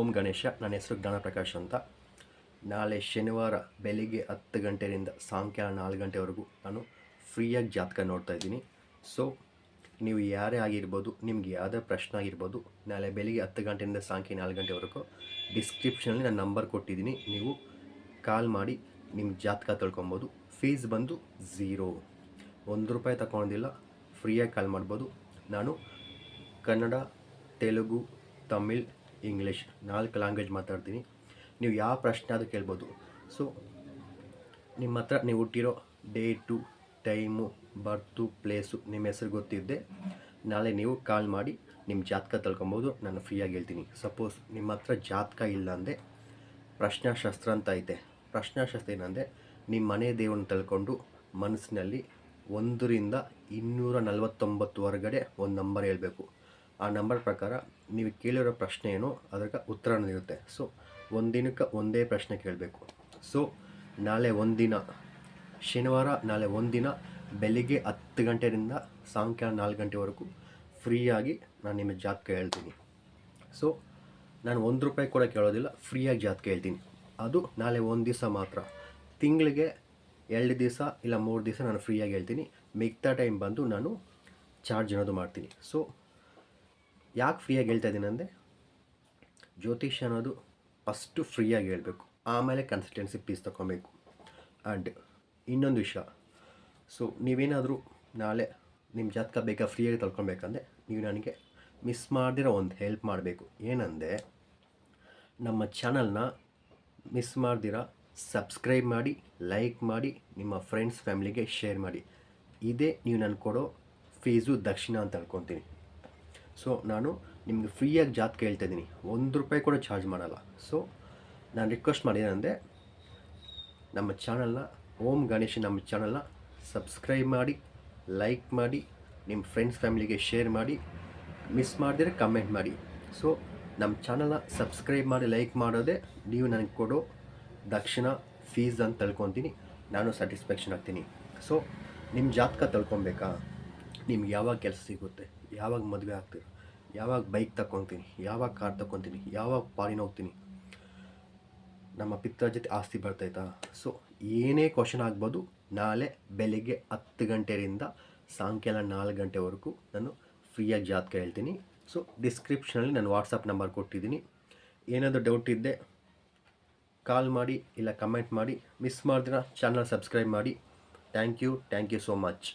ಓಂ ಗಣೇಶ, ನನ್ನ ಹೆಸರು ಜ್ಞಾನಪ್ರಕಾಶ್ ಅಂತ. ನಾಳೆ ಶನಿವಾರ ಬೆಳಿಗ್ಗೆ ಹತ್ತು ಗಂಟೆಯಿಂದ ಸಾಯಂಕಾಲ ನಾಲ್ಕು ಗಂಟೆವರೆಗೂ ನಾನು ಫ್ರೀಯಾಗಿ ಜಾತಕ ನೋಡ್ತಾ ಇದ್ದೀನಿ. ಸೊ ನೀವು ಯಾರೇ ಆಗಿರ್ಬೋದು, ನಿಮ್ಗೆ ಯಾವುದೇ ಪ್ರಶ್ನೆ ಆಗಿರ್ಬೋದು, ನಾಳೆ ಬೆಳಿಗ್ಗೆ ಹತ್ತು ಗಂಟೆಯಿಂದ ಸಾಯಂಕಾಲ ನಾಲ್ಕು ಗಂಟೆವರೆಗೂ ಡಿಸ್ಕ್ರಿಪ್ಷನಲ್ಲಿ ನಾನು ನಂಬರ್ ಕೊಟ್ಟಿದ್ದೀನಿ. ನೀವು ಕಾಲ್ ಮಾಡಿ, ನಿಮ್ಮ ಜಾತಕ ತಿಳ್ಕೊಬೋದು. ಫೀಸ್ ಬಂದು ಝೀರೋ ಒಂದು ರೂಪಾಯಿ ತಗೊಂಡಿಲ್ಲ ಫ್ರೀಯಾಗಿ ಕಾಲ್ ಮಾಡ್ಬೋದು. ನಾನು ಕನ್ನಡ, ತೆಲುಗು, ತಮಿಳ್ ಇಂಗ್ಲೀಷ್ ನಾಲ್ಕು ಲ್ಯಾಂಗ್ವೇಜ್ ಮಾತಾಡ್ತೀನಿ. ನೀವು ಯಾವ ಪ್ರಶ್ನೆ ಆದರೂ ಕೇಳ್ಬೋದು. ಸೊ ನಿಮ್ಮ ಹತ್ರ ನೀವು ಹುಟ್ಟಿರೋ ಡೇಟು ಟೈಮು ಬರ್ತು ಪ್ಲೇಸು ನಿಮ್ಮ ಹೆಸರು ಗೊತ್ತಿದ್ದೆ, ನಾಳೆ ನೀವು ಕಾಲ್ ಮಾಡಿ ನಿಮ್ಮ ಜಾತಕ ತಳ್ಕೊಬೋದು. ನಾನು ಫ್ರೀಯಾಗಿ ಹೇಳ್ತೀನಿ. ಸಪೋಸ್ ನಿಮ್ಮ ಹತ್ರ ಜಾತಕ ಇಲ್ಲ ಅಂದರೆ ಪ್ರಶ್ನಾಶಾಸ್ತ್ರ ಅಂತ ಐತೆ. ಪ್ರಶ್ನಾಶಾಸ್ತ್ರ ಏನಂದರೆ ನಿಮ್ಮ ಮನೆ ದೇವರನ್ನ ತಳ್ಕೊಂಡು ಮನಸ್ಸಿನಲ್ಲಿ ಒಂದರಿಂದ ಇನ್ನೂರ ನಲವತ್ತೊಂಬತ್ತು ಹೊರಗಡೆ ಒಂದು ನಂಬರ್ ಹೇಳಬೇಕು. ಆ ನಂಬರ್ ಪ್ರಕಾರ ನೀವು ಕೇಳಿರೋ ಪ್ರಶ್ನೆ ಏನು, ಅದಕ್ಕೆ ಉತ್ತರ ಇರುತ್ತೆ ಸೊ ಒಂದಿನಕ್ಕೆ ಒಂದೇ ಪ್ರಶ್ನೆ ಕೇಳಬೇಕು. ಸೊ ನಾಳೆ ಒಂದಿನ, ಶನಿವಾರ ನಾಳೆ ಒಂದಿನ, ಬೆಳಿಗ್ಗೆ ಹತ್ತು ಗಂಟೆಯಿಂದ ಸಾಯಂಕಾಲ ನಾಲ್ಕು ಗಂಟೆವರೆಗೂ ಫ್ರೀಯಾಗಿ ನಾನು ನಿಮಗೆ ಜಾತಕ ಹೇಳ್ತೀನಿ. ಸೊ ನಾನು ಒಂದು ರೂಪಾಯಿ ಕೂಡ ಕೇಳೋದಿಲ್ಲ, ಫ್ರೀಯಾಗಿ ಜಾತಕ ಹೇಳ್ತೀನಿ. ಅದು ನಾಳೆ ಒಂದು ದಿವಸ ಮಾತ್ರ. ತಿಂಗಳಿಗೆ ಎರಡು ದಿವಸ ಇಲ್ಲ ಮೂರು ದಿವಸ ನಾನು ಫ್ರೀಯಾಗಿ ಹೇಳ್ತೀನಿ. ಮಿಗ್ತಾ ಟೈಮ್ ಬಂದು ನಾನು ಚಾರ್ಜ್ ಅನ್ನೋದು ಮಾಡ್ತೀನಿ. ಸೊ ಯಾಕೆ ಫ್ರೀಯಾಗಿ ಹೇಳ್ತಾ ಇದ್ದೀನಿ ಅಂದರೆ ಜ್ಯೋತಿಷ್ಯ ಅನ್ನೋದು ಫಸ್ಟು ಫ್ರೀಯಾಗಿ ಹೇಳಬೇಕು. ಆಮೇಲೆ ಕನ್ಸಲ್ಟೆನ್ಸಿ ಫೀಸ್ ತೊಗೊಬೇಕು ಆ್ಯಂಡ್ ಇನ್ನೊಂದು ವಿಷಯ. ಸೊ ನೀವೇನಾದರೂ ನಾಳೆ ನಿಮ್ಮ ಜಾತಕ ಬೇಕಾ ಫ್ರೀಯಾಗಿ ತೊಳ್ಕೊಬೇಕಂದ್ರೆ ನೀವು ನನಗೆ ಮಿಸ್ ಮಾಡ್ದಿರೋ ಒಂದು ಹೆಲ್ಪ್ ಮಾಡಬೇಕು. ಏನಂದರೆ ನಮ್ಮ ಚಾನಲ್ನ ಮಿಸ್ ಮಾಡ್ದಿರ ಸಬ್ಸ್ಕ್ರೈಬ್ ಮಾಡಿ ಲೈಕ್ ಮಾಡಿ, ನಿಮ್ಮ ಫ್ರೆಂಡ್ಸ್ ಫ್ಯಾಮಿಲಿಗೆ ಶೇರ್ ಮಾಡಿ. ಇದೇ ನೀವು ನಾನು ಕೊಡೋ ಫೀಸು ದಕ್ಷಿಣ ಅಂತ ಅನ್ಕೊತೀನಿ. ಸೊ ನಾನು ನಿಮಗೆ ಫ್ರೀಯಾಗಿ ಜಾತ್ ಹೇಳ್ತಾ ಇದ್ದೀನಿ. ಒಂದು ರೂಪಾಯಿ ಕೂಡ ಚಾರ್ಜ್ ಮಾಡಲ್ಲ. ಸೊ ನಾನು ರಿಕ್ವೆಸ್ಟ್ ಮಾಡಿದ್ದೇನೆಂದರೆ ನಮ್ಮ ಚಾನಲ್ನ ಓಂ ಗಣೇಶ ನಮ್ಮ ಚಾನಲ್ನ ಸಬ್ಸ್ಕ್ರೈಬ್ ಮಾಡಿ ಲೈಕ್ ಮಾಡಿ ನಿಮ್ಮ ಫ್ರೆಂಡ್ಸ್ ಫ್ಯಾಮಿಲಿಗೆ ಶೇರ್ ಮಾಡಿ ಮಿಸ್ ಮಾಡಿದರೆ ಕಮೆಂಟ್ ಮಾಡಿ. ಸೊ ನಮ್ಮ ಚಾನಲ್ನ ಸಬ್ಸ್ಕ್ರೈಬ್ ಮಾಡಿ ಲೈಕ್ ಮಾಡೋದೇ ನೀವು ನನಗೆ ಕೊಡೋ ದಕ್ಷಿಣ ಫೀಸ್ ಅಂತ ತಿಳ್ಕೊತೀನಿ. ನಾನು ಸ್ಯಾಟಿಸ್ಫ್ಯಾಕ್ಷನ್ ಆಗ್ತೀನಿ. ಸೊ ನಿಮ್ಮ ಜಾತಕ ತಿಳ್ಕೊಬೇಕಾ? ನಿಮ್ಗೆ ಯಾವಾಗ ಕೆಲಸ ಸಿಗುತ್ತೆ? ಯಾವಾಗ ಮದುವೆ ಆಗ್ತೀರ? ಯಾವಾಗ ಬೈಕ್ ತಗೊತೀನಿ ಯಾವಾಗ ಕಾರ್ ತಗೊತೀನಿ ಯಾವಾಗ ಪಾಡಿನ ಹೋಗ್ತೀನಿ? ನಮ್ಮ ಪಿತ್ರ ಜೊತೆ ಆಸ್ತಿ ಬರ್ತೈತಾ? ಸೊ ಏನೇ ಕ್ವಶನ್ ಆಗ್ಬೋದು, ನಾಳೆ ಬೆಳಿಗ್ಗೆ ಹತ್ತು ಗಂಟೆಯಿಂದ ಸಾಯಂಕಾಲ ನಾಲ್ಕು ಗಂಟೆವರೆಗೂ ನಾನು ಫ್ರೀಯಾಗಿ ಜಾತಕ ಹೇಳ್ತೀನಿ. ಸೊ ಡಿಸ್ಕ್ರಿಪ್ಷನಲ್ಲಿ ನಾನು ವಾಟ್ಸಪ್ ನಂಬರ್ ಕೊಟ್ಟಿದ್ದೀನಿ. ಏನಾದರೂ ಡೌಟ್ ಇದ್ದೆ ಕಾಲ್ ಮಾಡಿ ಇಲ್ಲ ಕಮೆಂಟ್ ಮಾಡಿ ಮಿಸ್ ಮಾಡಿದ್ರೆ ಚಾನಲ್ ಸಬ್ಸ್ಕ್ರೈಬ್ ಮಾಡಿ. Thank you thank you so much